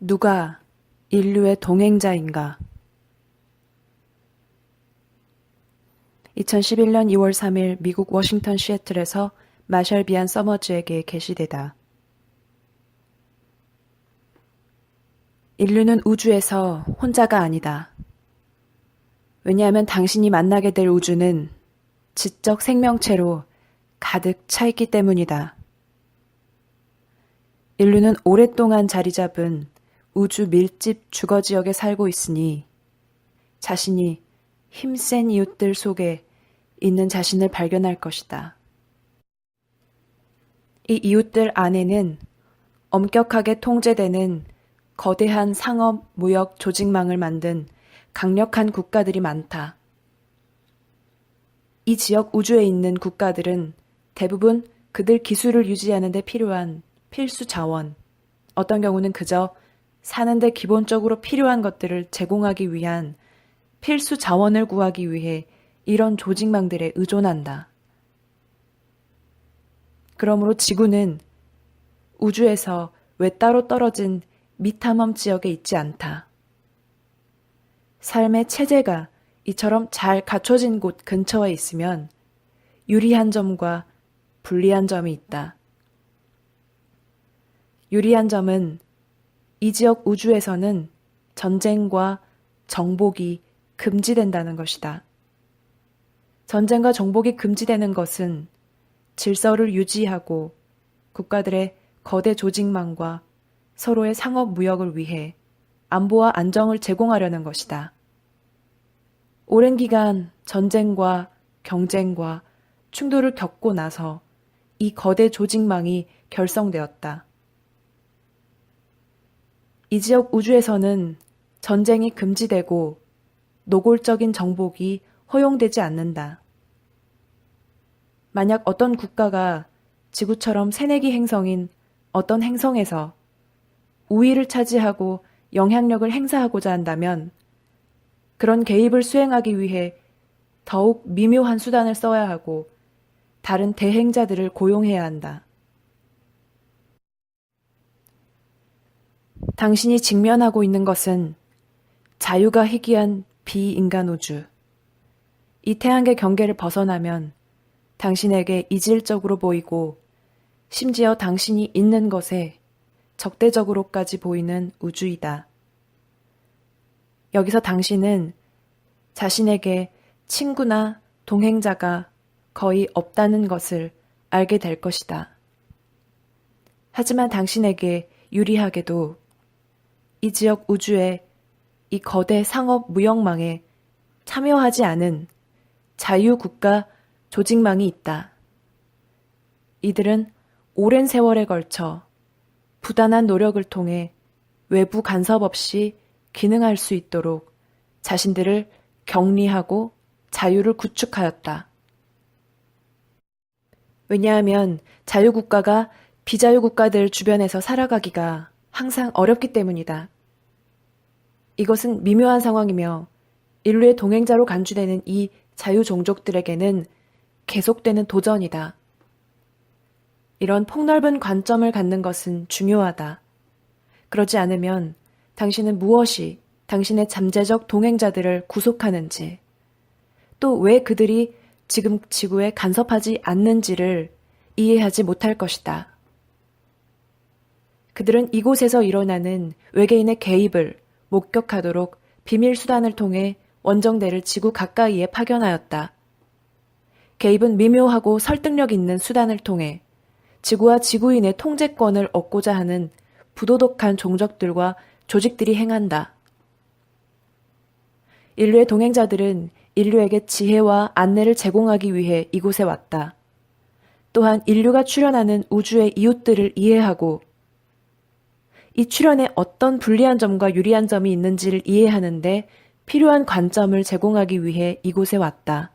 누가 인류의 동행자인가? 2011년 2월 3일 미국 워싱턴 시애틀에서 마셜 비안 서머즈에게 게시되다. 인류는 우주에서 혼자가 아니다. 왜냐하면 당신이 만나게 될 우주는 지적 생명체로 가득 차 있기 때문이다. 인류는 오랫동안 자리 잡은 우주 밀집 주거 지역에 살고 있으니 자신이 힘센 이웃들 속에 있는 자신을 발견할 것이다. 이 이웃들 안에는 엄격하게 통제되는 거대한 상업 무역 조직망을 만든 강력한 국가들이 많다. 이 지역 우주에 있는 국가들은 대부분 그들 기술을 유지하는 데 필요한 필수 자원, 어떤 경우는 그저 사는데 기본적으로 필요한 것들을 제공하기 위한 필수 자원을 구하기 위해 이런 조직망들에 의존한다. 그러므로 지구는 우주에서 외따로 떨어진 미탐험 지역에 있지 않다. 삶의 체제가 이처럼 잘 갖춰진 곳 근처에 있으면 유리한 점과 불리한 점이 있다. 유리한 점은 이 지역 우주에서는 전쟁과 정복이 금지된다는 것이다. 전쟁과 정복이 금지되는 것은 질서를 유지하고 국가들의 거대 조직망과 서로의 상업 무역을 위해 안보와 안정을 제공하려는 것이다. 오랜 기간 전쟁과 경쟁과 충돌을 겪고 나서 이 거대 조직망이 결성되었다. 이 지역 우주에서는 전쟁이 금지되고 노골적인 정복이 허용되지 않는다. 만약 어떤 국가가 지구처럼 새내기 행성인 어떤 행성에서 우위를 차지하고 영향력을 행사하고자 한다면 그런 개입을 수행하기 위해 더욱 미묘한 수단을 써야 하고 다른 대행자들을 고용해야 한다. 당신이 직면하고 있는 것은 자유가 희귀한 비인간 우주. 이 태양계 경계를 벗어나면 당신에게 이질적으로 보이고 심지어 당신이 있는 것에 적대적으로까지 보이는 우주이다. 여기서 당신은 자신에게 친구나 동행자가 거의 없다는 것을 알게 될 것이다. 하지만 당신에게 유리하게도 이 지역 우주의 이 거대 상업 무역망에 참여하지 않은 자유국가 조직망이 있다. 이들은 오랜 세월에 걸쳐 부단한 노력을 통해 외부 간섭 없이 기능할 수 있도록 자신들을 격리하고 자유를 구축하였다. 왜냐하면 자유국가가 비자유국가들 주변에서 살아가기가 항상 어렵기 때문이다. 이것은 미묘한 상황이며 인류의 동행자로 간주되는 이 자유종족들에게는 계속되는 도전이다. 이런 폭넓은 관점을 갖는 것은 중요하다. 그러지 않으면 당신은 무엇이 당신의 잠재적 동행자들을 구속하는지, 또 왜 그들이 지금 지구에 간섭하지 않는지를 이해하지 못할 것이다. 그들은 이곳에서 일어나는 외계인의 개입을 목격하도록 비밀 수단을 통해 원정대를 지구 가까이에 파견하였다. 개입은 미묘하고 설득력 있는 수단을 통해 지구와 지구인의 통제권을 얻고자 하는 부도덕한 종족들과 조직들이 행한다. 인류의 동행자들은 인류에게 지혜와 안내를 제공하기 위해 이곳에 왔다. 또한 인류가 출현하는 우주의 이웃들을 이해하고 이 출현에 어떤 불리한 점과 유리한 점이 있는지를 이해하는데 필요한 관점을 제공하기 위해 이곳에 왔다.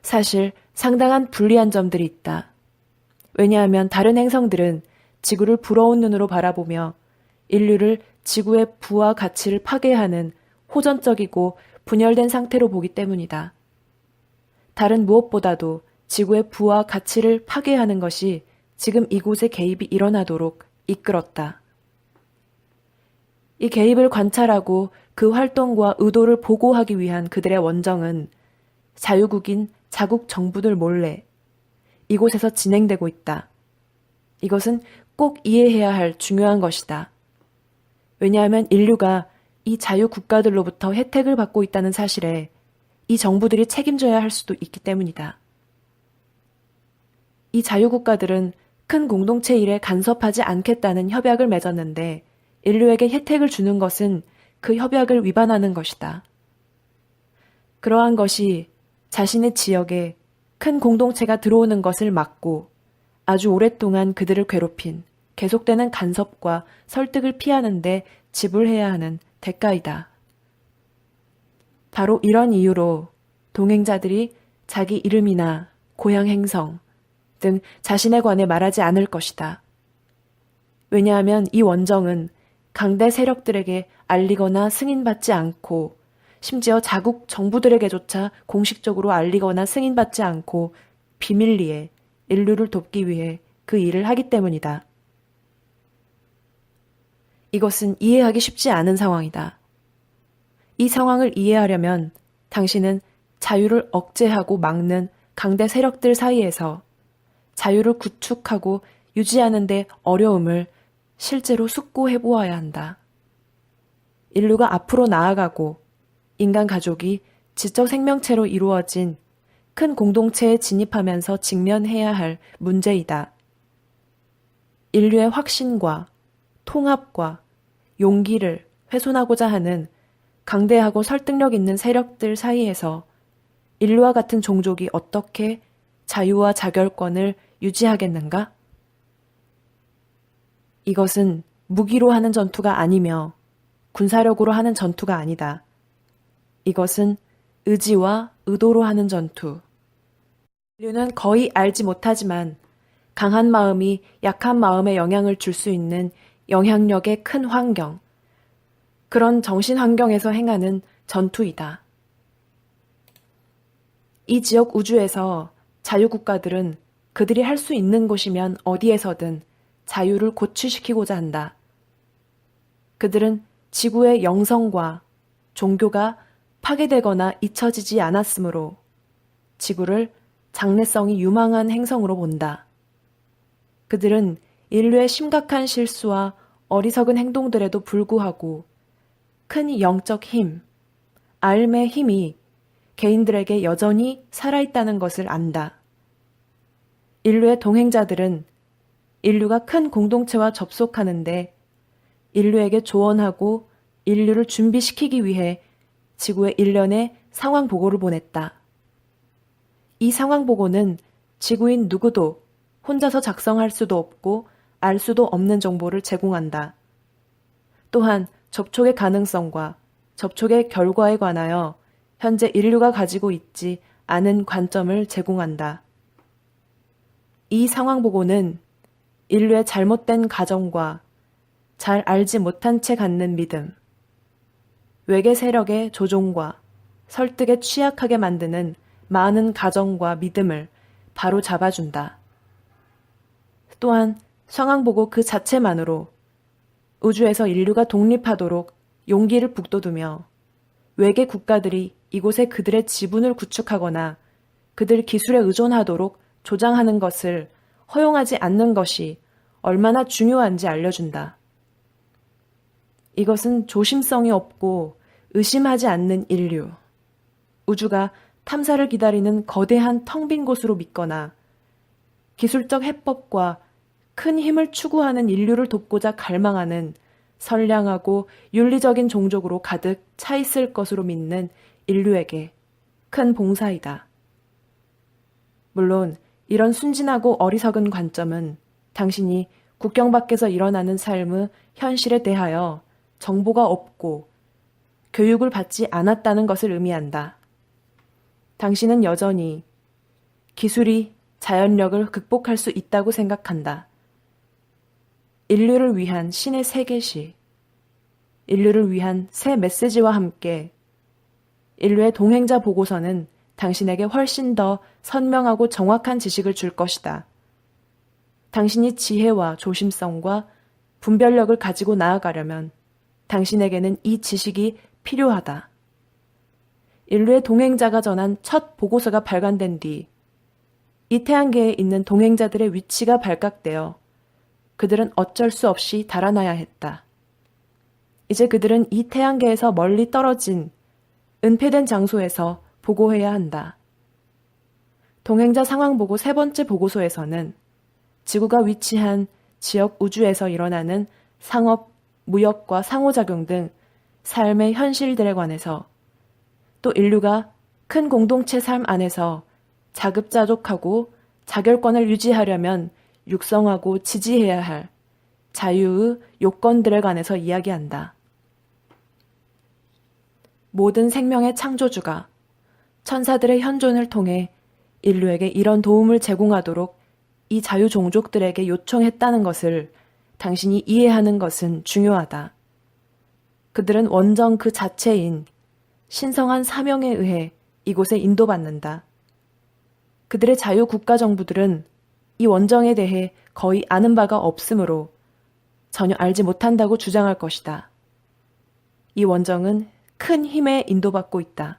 사실 상당한 불리한 점들이 있다. 왜냐하면 다른 행성들은 지구를 부러운 눈으로 바라보며 인류를 지구의 부와 가치를 파괴하는 호전적이고 분열된 상태로 보기 때문이다. 다른 무엇보다도 지구의 부와 가치를 파괴하는 것이 지금 이곳에 개입이 일어나도록 이끌었다. 이 개입을 관찰하고 그 활동과 의도를 보고하기 위한 그들의 원정은 자유국인 자국 정부들 몰래 이곳에서 진행되고 있다. 이것은 꼭 이해해야 할 중요한 것이다. 왜냐하면 인류가 이 자유 국가들로부터 혜택을 받고 있다는 사실에 이 정부들이 책임져야 할 수도 있기 때문이다. 이 자유 국가들은 큰 공동체 일에 간섭하지 않겠다는 협약을 맺었는데 인류에게 혜택을 주는 것은 그 협약을 위반하는 것이다. 그러한 것이 자신의 지역에 큰 공동체가 들어오는 것을 막고 아주 오랫동안 그들을 괴롭힌 계속되는 간섭과 설득을 피하는데 지불해야 하는 대가이다. 바로 이런 이유로 동행자들이 자기 이름이나 고향 행성 등 자신에 관해 말하지 않을 것이다. 왜냐하면 이 원정은 강대 세력들에게 알리거나 승인받지 않고 심지어 자국 정부들에게조차 공식적으로 알리거나 승인받지 않고 비밀리에 인류를 돕기 위해 그 일을 하기 때문이다. 이것은 이해하기 쉽지 않은 상황이다. 이 상황을 이해하려면 당신은 자유를 억제하고 막는 강대 세력들 사이에서 자유를 구축하고 유지하는데 어려움을 실제로 숙고해 보아야 한다. 인류가 앞으로 나아가고 인간 가족이 지적 생명체로 이루어진 큰 공동체에 진입하면서 직면해야 할 문제이다. 인류의 확신과 통합과 용기를 훼손하고자 하는 강대하고 설득력 있는 세력들 사이에서 인류와 같은 종족이 어떻게 자유와 자결권을 유지하겠는가? 이것은 무기로 하는 전투가 아니며 군사력으로 하는 전투가 아니다. 이것은 의지와 의도로 하는 전투. 인류는 거의 알지 못하지만 강한 마음이 약한 마음에 영향을 줄 수 있는 영향력의 큰 환경, 그런 정신 환경에서 행하는 전투이다. 이 지역 우주에서 자유국가들은 그들이 할 수 있는 곳이면 어디에서든 자유를 고취시키고자 한다. 그들은 지구의 영성과 종교가 파괴되거나 잊혀지지 않았으므로 지구를 장래성이 유망한 행성으로 본다. 그들은 인류의 심각한 실수와 어리석은 행동들에도 불구하고 큰 영적 힘, 알의 힘이 개인들에게 여전히 살아있다는 것을 안다. 인류의 동행자들은 인류가 큰 공동체와 접속하는데 인류에게 조언하고 인류를 준비시키기 위해 지구의 일련의 상황 보고를 보냈다. 이 상황 보고는 지구인 누구도 혼자서 작성할 수도 없고 알 수도 없는 정보를 제공한다. 또한 접촉의 가능성과 접촉의 결과에 관하여 현재 인류가 가지고 있지 않은 관점을 제공한다. 이 상황 보고는 인류의 잘못된 가정과 잘 알지 못한 채 갖는 믿음, 외계 세력의 조종과 설득에 취약하게 만드는 많은 가정과 믿음을 바로 잡아준다. 또한 상황 보고 그 자체만으로 우주에서 인류가 독립하도록 용기를 북돋우며 외계 국가들이 이곳에 그들의 지분을 구축하거나 그들 기술에 의존하도록 조장하는 것을 허용하지 않는 것이 얼마나 중요한지 알려준다. 이것은 조심성이 없고 의심하지 않는 인류, 우주가 탐사를 기다리는 거대한 텅 빈 곳으로 믿거나 기술적 해법과 큰 힘을 추구하는 인류를 돕고자 갈망하는 선량하고 윤리적인 종족으로 가득 차 있을 것으로 믿는 인류에게 큰 봉사이다. 물론 이런 순진하고 어리석은 관점은 당신이 국경 밖에서 일어나는 삶의 현실에 대하여 정보가 없고 교육을 받지 않았다는 것을 의미한다. 당신은 여전히 기술이 자연력을 극복할 수 있다고 생각한다. 인류를 위한 신의 새 계시, 인류를 위한 새 메시지와 함께 인류의 동행자 보고서는 당신에게 훨씬 더 선명하고 정확한 지식을 줄 것이다. 당신이 지혜와 조심성과 분별력을 가지고 나아가려면 당신에게는 이 지식이 필요하다. 인류의 동행자가 전한 첫 보고서가 발간된 뒤, 이 태양계에 있는 동행자들의 위치가 발각되어 그들은 어쩔 수 없이 달아나야 했다. 이제 그들은 이 태양계에서 멀리 떨어진 은폐된 장소에서 보고해야 한다. 동행자 상황 보고 세 번째 보고서에서는 지구가 위치한 지역 우주에서 일어나는 상업, 무역과 상호작용 등 삶의 현실들에 관해서 또 인류가 큰 공동체 삶 안에서 자급자족하고 자결권을 유지하려면 육성하고 지지해야 할 자유의 요건들에 관해서 이야기한다. 모든 생명의 창조주가 천사들의 현존을 통해 인류에게 이런 도움을 제공하도록 이 자유 종족들에게 요청했다는 것을 당신이 이해하는 것은 중요하다. 그들은 원정 그 자체인 신성한 사명에 의해 이곳에 인도받는다. 그들의 자유 국가 정부들은 이 원정에 대해 거의 아는 바가 없으므로 전혀 알지 못한다고 주장할 것이다. 이 원정은 큰 힘에 인도받고 있다.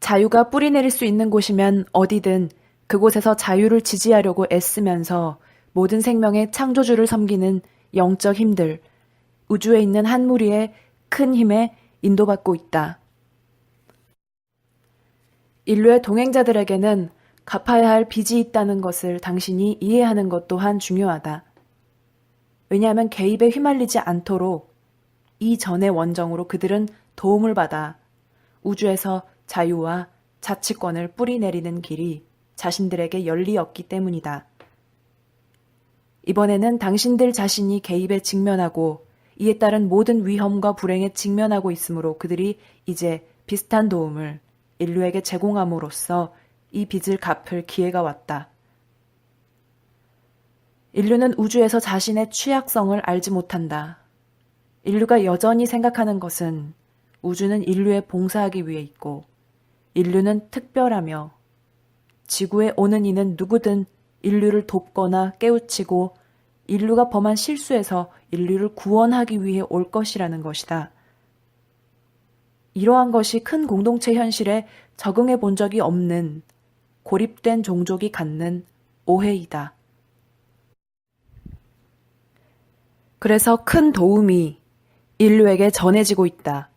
자유가 뿌리 내릴 수 있는 곳이면 어디든 그곳에서 자유를 지지하려고 애쓰면서 모든 생명의 창조주를 섬기는 영적 힘들, 우주에 있는 한 무리의 큰 힘에 인도받고 있다. 인류의 동행자들에게는 갚아야 할 빚이 있다는 것을 당신이 이해하는 것 또한 중요하다. 왜냐하면 개입에 휘말리지 않도록 이전의 원정으로 그들은 도움을 받아 우주에서 자유와 자치권을 뿌리내리는 길이 자신들에게 열리었기 때문이다. 이번에는 당신들 자신이 개입에 직면하고 이에 따른 모든 위험과 불행에 직면하고 있으므로 그들이 이제 비슷한 도움을 인류에게 제공함으로써 이 빚을 갚을 기회가 왔다. 인류는 우주에서 자신의 취약성을 알지 못한다. 인류가 여전히 생각하는 것은 우주는 인류에 봉사하기 위해 있고 인류는 특별하며 지구에 오는 이는 누구든 인류를 돕거나 깨우치고 인류가 범한 실수에서 인류를 구원하기 위해 올 것이라는 것이다. 이러한 것이 큰 공동체 현실에 적응해 본 적이 없는 고립된 종족이 갖는 오해이다. 그래서 큰 도움이 인류에게 전해지고 있다.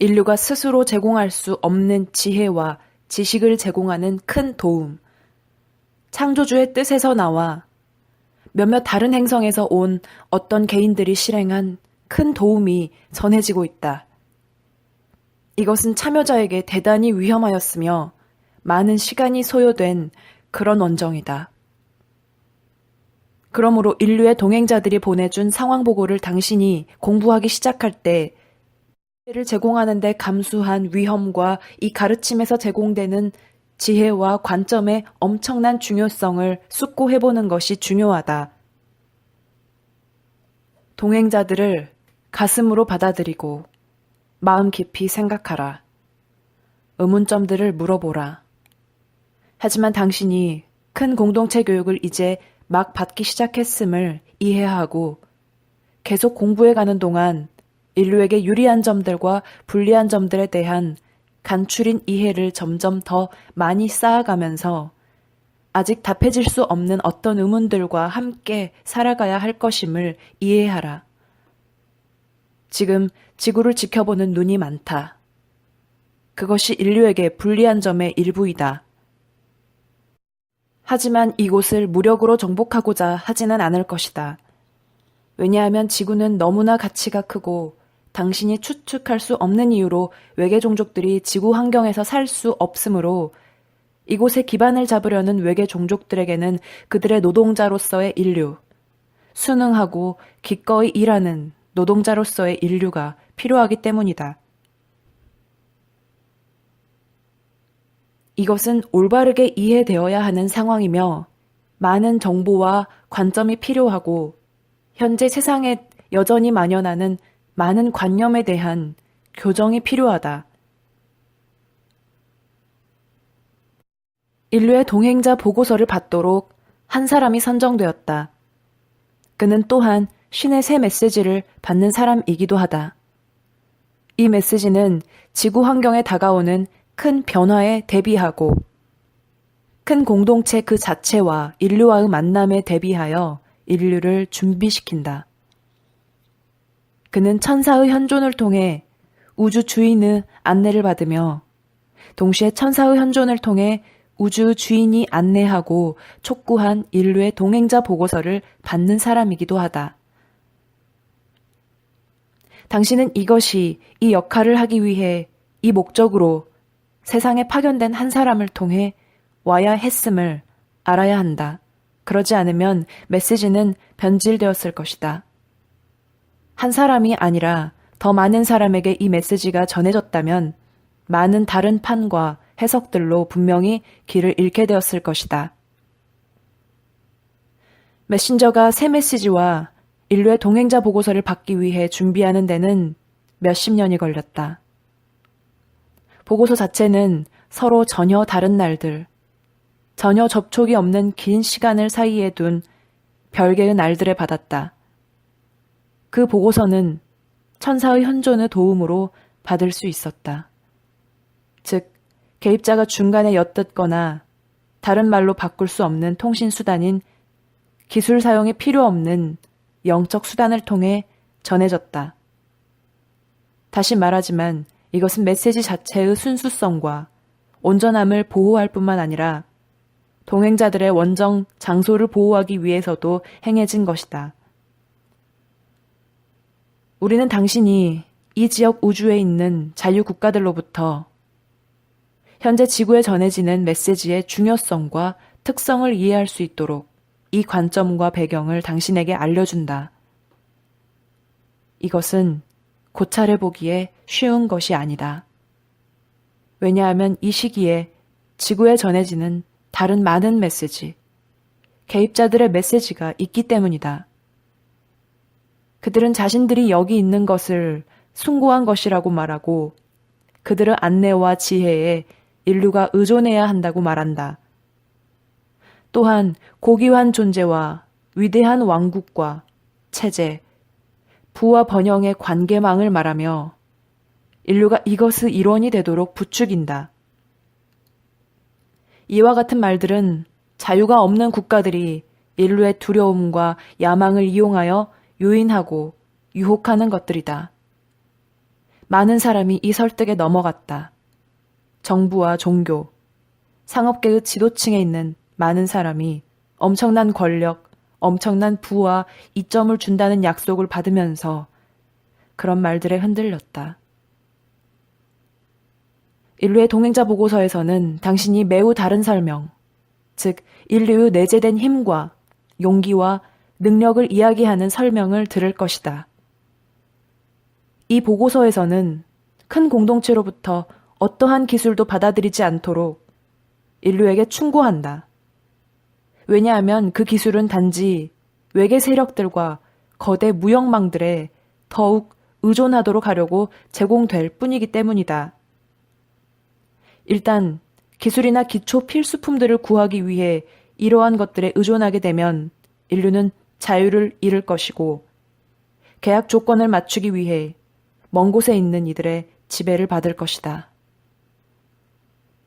인류가 스스로 제공할 수 없는 지혜와 지식을 제공하는 큰 도움. 창조주의 뜻에서 나와 몇몇 다른 행성에서 온 어떤 개인들이 실행한 큰 도움이 전해지고 있다. 이것은 참여자에게 대단히 위험하였으며 많은 시간이 소요된 그런 원정이다. 그러므로 인류의 동행자들이 보내준 상황 보고를 당신이 공부하기 시작할 때 를 제공하는 데 감수한 위험과 이 가르침에서 제공되는 지혜와 관점의 엄청난 중요성을 숙고해 보는 것이 중요하다. 동행자들을 가슴으로 받아들이고 마음 깊이 생각하라. 의문점들을 물어보라. 하지만 당신이 큰 공동체 교육을 이제 막 받기 시작했음을 이해하고 계속 공부해 가는 동안 인류에게 유리한 점들과 불리한 점들에 대한 간추린 이해를 점점 더 많이 쌓아가면서 아직 답해질 수 없는 어떤 의문들과 함께 살아가야 할 것임을 이해하라. 지금 지구를 지켜보는 눈이 많다. 그것이 인류에게 불리한 점의 일부이다. 하지만 이곳을 무력으로 정복하고자 하지는 않을 것이다. 왜냐하면 지구는 너무나 가치가 크고 당신이 추측할 수 없는 이유로 외계 종족들이 지구 환경에서 살 수 없으므로 이곳에 기반을 잡으려는 외계 종족들에게는 그들의 노동자로서의 인류, 순응하고 기꺼이 일하는 노동자로서의 인류가 필요하기 때문이다. 이것은 올바르게 이해되어야 하는 상황이며 많은 정보와 관점이 필요하고 현재 세상에 여전히 만연하는 많은 관념에 대한 교정이 필요하다. 인류의 동행자 보고서를 받도록 한 사람이 선정되었다. 그는 또한 신의 새 메시지를 받는 사람이기도 하다. 이 메시지는 지구 환경에 다가오는 큰 변화에 대비하고 큰 공동체 그 자체와 인류와의 만남에 대비하여 인류를 준비시킨다. 그는 천사의 현존을 통해 우주 주인의 안내를 받으며 동시에 천사의 현존을 통해 우주 주인이 안내하고 촉구한 인류의 동행자 보고서를 받는 사람이기도 하다. 당신은 이것이 이 역할을 하기 위해 이 목적으로 세상에 파견된 한 사람을 통해 와야 했음을 알아야 한다. 그러지 않으면 메시지는 변질되었을 것이다. 한 사람이 아니라 더 많은 사람에게 이 메시지가 전해졌다면 많은 다른 판과 해석들로 분명히 길을 잃게 되었을 것이다. 메신저가 새 메시지와 인류의 동행자 보고서를 받기 위해 준비하는 데는 몇십 년이 걸렸다. 보고서 자체는 서로 전혀 다른 날들, 전혀 접촉이 없는 긴 시간을 사이에 둔 별개의 날들에 받았다. 그 보고서는 천사의 현존의 도움으로 받을 수 있었다. 즉, 개입자가 중간에 엿듣거나 다른 말로 바꿀 수 없는 통신 수단인 기술 사용이 필요 없는 영적 수단을 통해 전해졌다. 다시 말하지만 이것은 메시지 자체의 순수성과 온전함을 보호할 뿐만 아니라 동행자들의 원정 장소를 보호하기 위해서도 행해진 것이다. 우리는 당신이 이 지역 우주에 있는 잔류 국가들로부터 현재 지구에 전해지는 메시지의 중요성과 특성을 이해할 수 있도록 이 관점과 배경을 당신에게 알려준다. 이것은 고찰해 보기에 쉬운 것이 아니다. 왜냐하면 이 시기에 지구에 전해지는 다른 많은 메시지, 개입자들의 메시지가 있기 때문이다. 그들은 자신들이 여기 있는 것을 숭고한 것이라고 말하고 그들의 안내와 지혜에 인류가 의존해야 한다고 말한다. 또한 고귀한 존재와 위대한 왕국과 체제, 부와 번영의 관계망을 말하며 인류가 이것의 일원이 되도록 부추긴다. 이와 같은 말들은 자유가 없는 국가들이 인류의 두려움과 야망을 이용하여 유인하고 유혹하는 것들이다. 많은 사람이 이 설득에 넘어갔다. 정부와 종교, 상업계의 지도층에 있는 많은 사람이 엄청난 권력, 엄청난 부와 이점을 준다는 약속을 받으면서 그런 말들에 흔들렸다. 인류의 동행자 보고서에서는 당신이 매우 다른 설명, 즉 인류의 내재된 힘과 용기와 능력을 이야기하는 설명을 들을 것이다. 이 보고서에서는 큰 공동체로부터 어떠한 기술도 받아들이지 않도록 인류에게 충고한다. 왜냐하면 그 기술은 단지 외계 세력들과 거대 무역망들에 더욱 의존하도록 하려고 제공될 뿐이기 때문이다. 일단 기술이나 기초 필수품들을 구하기 위해 이러한 것들에 의존하게 되면 인류는 자유를 잃을 것이고 계약 조건을 맞추기 위해 먼 곳에 있는 이들의 지배를 받을 것이다.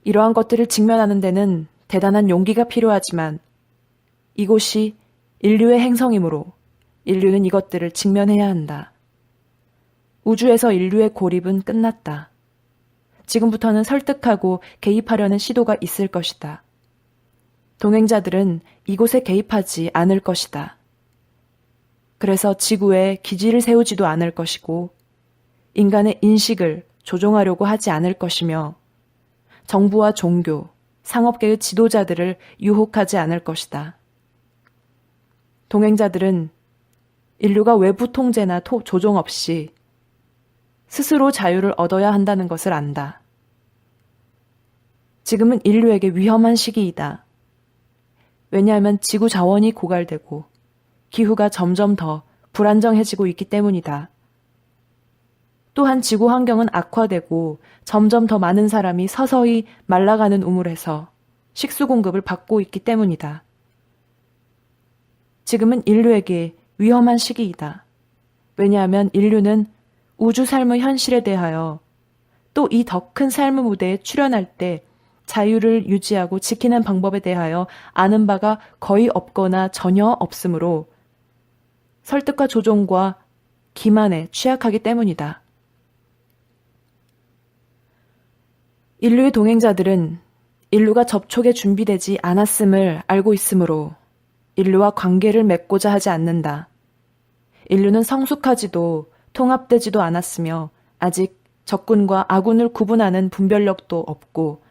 이러한 것들을 직면하는 데는 대단한 용기가 필요하지만 이곳이 인류의 행성이므로 인류는 이것들을 직면해야 한다. 우주에서 인류의 고립은 끝났다. 지금부터는 설득하고 개입하려는 시도가 있을 것이다. 동행자들은 이곳에 개입하지 않을 것이다. 그래서 지구에 기지를 세우지도 않을 것이고, 인간의 인식을 조종하려고 하지 않을 것이며, 정부와 종교, 상업계의 지도자들을 유혹하지 않을 것이다. 동행자들은 인류가 외부 통제나 토, 조종 없이 스스로 자유를 얻어야 한다는 것을 안다. 지금은 인류에게 위험한 시기이다. 왜냐하면 지구 자원이 고갈되고 기후가 점점 더 불안정해지고 있기 때문이다. 또한 지구 환경은 악화되고 점점 더 많은 사람이 서서히 말라가는 우물에서 식수 공급을 받고 있기 때문이다. 지금은 인류에게 위험한 시기이다. 왜냐하면 인류는 우주 삶의 현실에 대하여 또 이 더 큰 삶의 무대에 출연할 때 자유를 유지하고 지키는 방법에 대하여 아는 바가 거의 없거나 전혀 없으므로 설득과 조종과 기만에 취약하기 때문이다. 인류의 동행자들은 인류가 접촉에 준비되지 않았음을 알고 있으므로 인류와 관계를 맺고자 하지 않는다. 인류는 성숙하지도 통합되지도 않았으며 아직 적군과 아군을 구분하는 분별력도 없고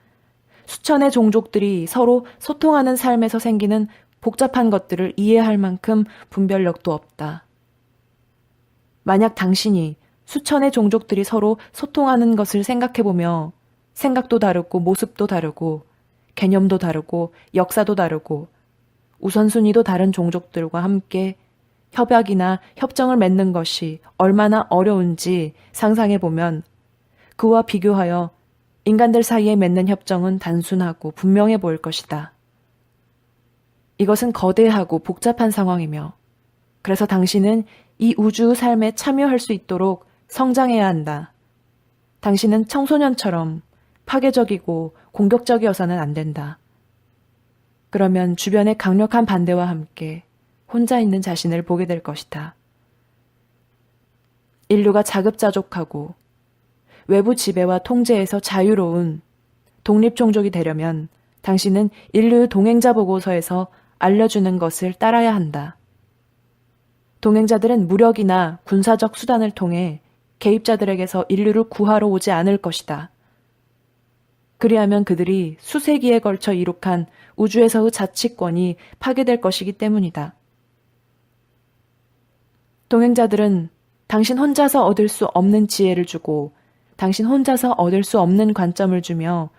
수천의 종족들이 서로 소통하는 삶에서 생기는 복잡한 것들을 이해할 만큼 분별력도 없다. 만약 당신이 수천의 종족들이 서로 소통하는 것을 생각해보며 생각도 다르고 모습도 다르고 개념도 다르고 역사도 다르고 우선순위도 다른 종족들과 함께 협약이나 협정을 맺는 것이 얼마나 어려운지 상상해보면 그와 비교하여 인간들 사이에 맺는 협정은 단순하고 분명해 보일 것이다. 이것은 거대하고 복잡한 상황이며 그래서 당신은 이 우주 삶에 참여할 수 있도록 성장해야 한다. 당신은 청소년처럼 파괴적이고 공격적이어서는 안 된다. 그러면 주변의 강력한 반대와 함께 혼자 있는 자신을 보게 될 것이다. 인류가 자급자족하고 외부 지배와 통제에서 자유로운 독립종족이 되려면 당신은 인류 동행자 보고서에서 알려주는 것을 따라야 한다. 동행자들은 무력이나 군사적 수단을 통해 개입자들에게서 인류를 구하러 오지 않을 것이다. 그리하면 그들이 수세기에 걸쳐 이룩한 우주에서의 자치권이 파괴될 것이기 때문이다. 동행자들은 당신 혼자서 얻을 수 없는 지혜를 주고 당신 혼자서 얻을 수 없는 관점을 주며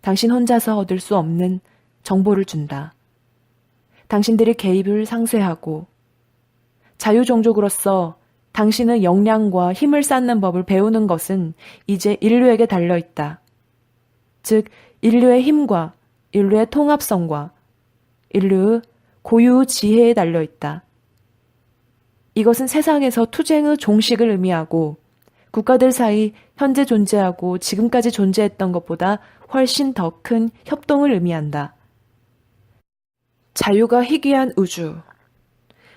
당신 혼자서 얻을 수 없는 정보를 준다. 당신들이 개입을 상쇄하고 자유종족으로서 당신의 역량과 힘을 쌓는 법을 배우는 것은 이제 인류에게 달려 있다. 즉, 인류의 힘과 인류의 통합성과 인류의 고유 지혜에 달려 있다. 이것은 세상에서 투쟁의 종식을 의미하고 국가들 사이 현재 존재하고 지금까지 존재했던 것보다 훨씬 더 큰 협동을 의미한다. 자유가 희귀한 우주.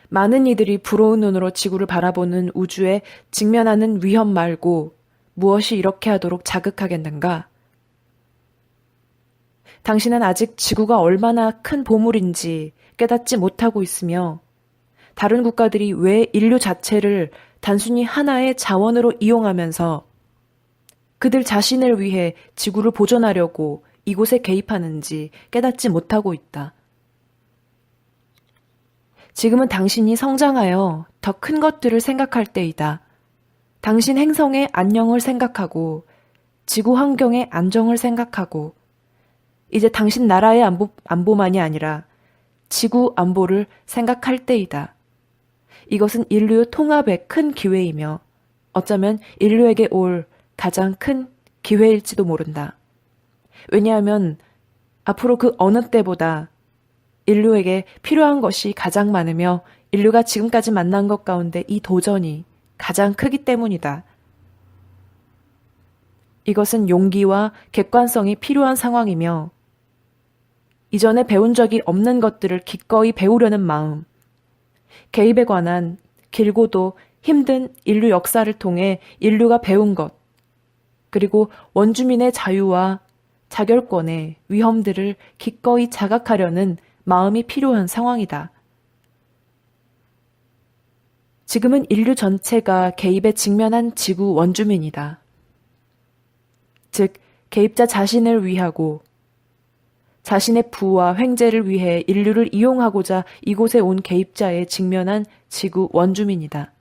많은 이들이 부러운 눈으로 지구를 바라보는 우주에 직면하는 위험 말고 무엇이 이렇게 하도록 자극하겠는가? 당신은 아직 지구가 얼마나 큰 보물인지 깨닫지 못하고 있으며 다른 국가들이 왜 인류 자체를 단순히 하나의 자원으로 이용하면서 그들 자신을 위해 지구를 보존하려고 이곳에 개입하는지 깨닫지 못하고 있다. 지금은 당신이 성장하여 더 큰 것들을 생각할 때이다. 당신 행성의 안녕을 생각하고 지구 환경의 안정을 생각하고 이제 당신 나라의 안보, 안보만이 아니라 지구 안보를 생각할 때이다. 이것은 인류 통합의 큰 기회이며 어쩌면 인류에게 올 가장 큰 기회일지도 모른다. 왜냐하면 앞으로 그 어느 때보다 인류에게 필요한 것이 가장 많으며 인류가 지금까지 만난 것 가운데 이 도전이 가장 크기 때문이다. 이것은 용기와 객관성이 필요한 상황이며 이전에 배운 적이 없는 것들을 기꺼이 배우려는 마음, 개입에 관한 길고도 힘든 인류 역사를 통해 인류가 배운 것, 그리고 원주민의 자유와 자결권의 위험들을 기꺼이 자각하려는 마음이 필요한 상황이다. 지금은 인류 전체가 개입에 직면한 지구 원주민이다. 즉, 개입자 자신을 위하고 자신의 부와 횡재를 위해 인류를 이용하고자 이곳에 온 개입자에 직면한 지구 원주민이다.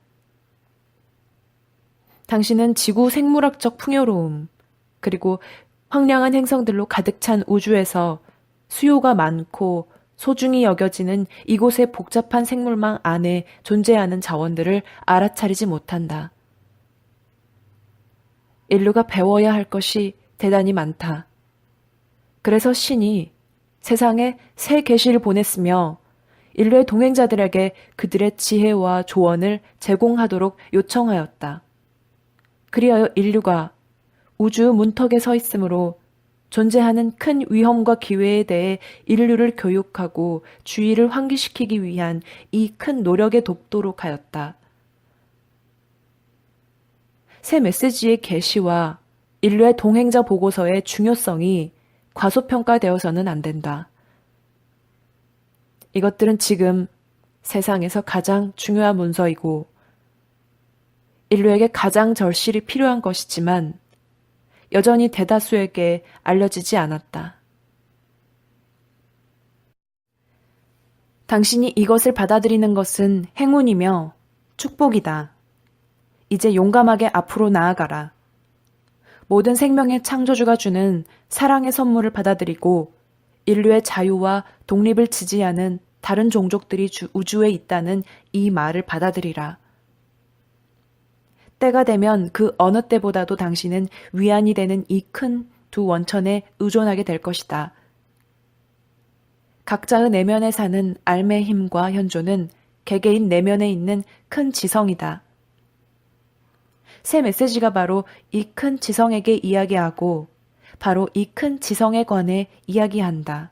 당신은 지구 생물학적 풍요로움, 그리고 황량한 행성들로 가득 찬 우주에서 수요가 많고 소중히 여겨지는 이곳의 복잡한 생물망 안에 존재하는 자원들을 알아차리지 못한다. 인류가 배워야 할 것이 대단히 많다. 그래서 신이 세상에 새 계시를 보냈으며 인류의 동행자들에게 그들의 지혜와 조언을 제공하도록 요청하였다. 그리하여 인류가 우주 문턱에 서 있으므로 존재하는 큰 위험과 기회에 대해 인류를 교육하고 주의를 환기시키기 위한 이 큰 노력에 돕도록 하였다. 새 메시지의 게시와 인류의 동행자 보고서의 중요성이 과소평가되어서는 안 된다. 이것들은 지금 세상에서 가장 중요한 문서이고 인류에게 가장 절실히 필요한 것이지만 여전히 대다수에게 알려지지 않았다. 당신이 이것을 받아들이는 것은 행운이며 축복이다. 이제 용감하게 앞으로 나아가라. 모든 생명의 창조주가 주는 사랑의 선물을 받아들이고 인류의 자유와 독립을 지지하는 다른 종족들이 주- 우주에 있다는 이 말을 받아들이라. 때가 되면 그 어느 때보다도 당신은 위안이 되는 이 큰 두 원천에 의존하게 될 것이다. 각자의 내면에 사는 알의 힘과 현조는 개개인 내면에 있는 큰 지성이다. 새 메시지가 바로 이 큰 지성에게 이야기하고 바로 이 큰 지성에 관해 이야기한다.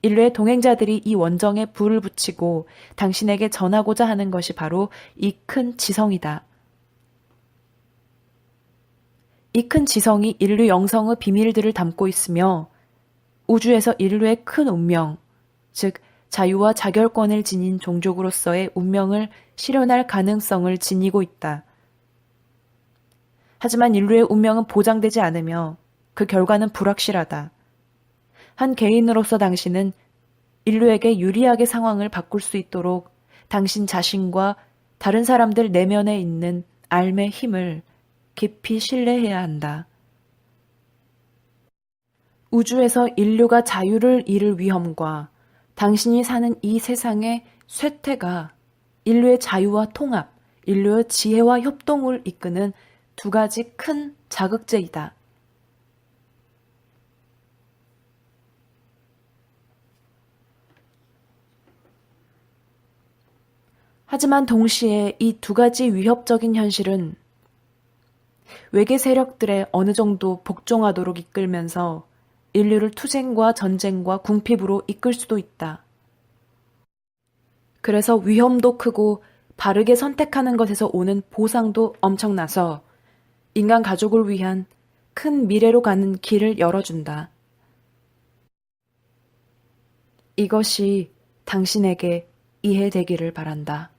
인류의 동행자들이 이 원정에 불을 붙이고 당신에게 전하고자 하는 것이 바로 이 큰 지성이다. 이 큰 지성이 인류 영성의 비밀들을 담고 있으며 우주에서 인류의 큰 운명, 즉 자유와 자결권을 지닌 종족으로서의 운명을 실현할 가능성을 지니고 있다. 하지만 인류의 운명은 보장되지 않으며 그 결과는 불확실하다. 한 개인으로서 당신은 인류에게 유리하게 상황을 바꿀 수 있도록 당신 자신과 다른 사람들 내면에 있는 알의 힘을 깊이 신뢰해야 한다. 우주에서 인류가 자유를 잃을 위험과 당신이 사는 이 세상의 쇠퇴가 인류의 자유와 통합, 인류의 지혜와 협동을 이끄는 두 가지 큰 자극제이다. 하지만 동시에 이 두 가지 위협적인 현실은 외계 세력들의 어느 정도 복종하도록 이끌면서 인류를 투쟁과 전쟁과 궁핍으로 이끌 수도 있다. 그래서 위험도 크고 바르게 선택하는 것에서 오는 보상도 엄청나서 인간 가족을 위한 큰 미래로 가는 길을 열어준다. 이것이 당신에게 이해되기를 바란다.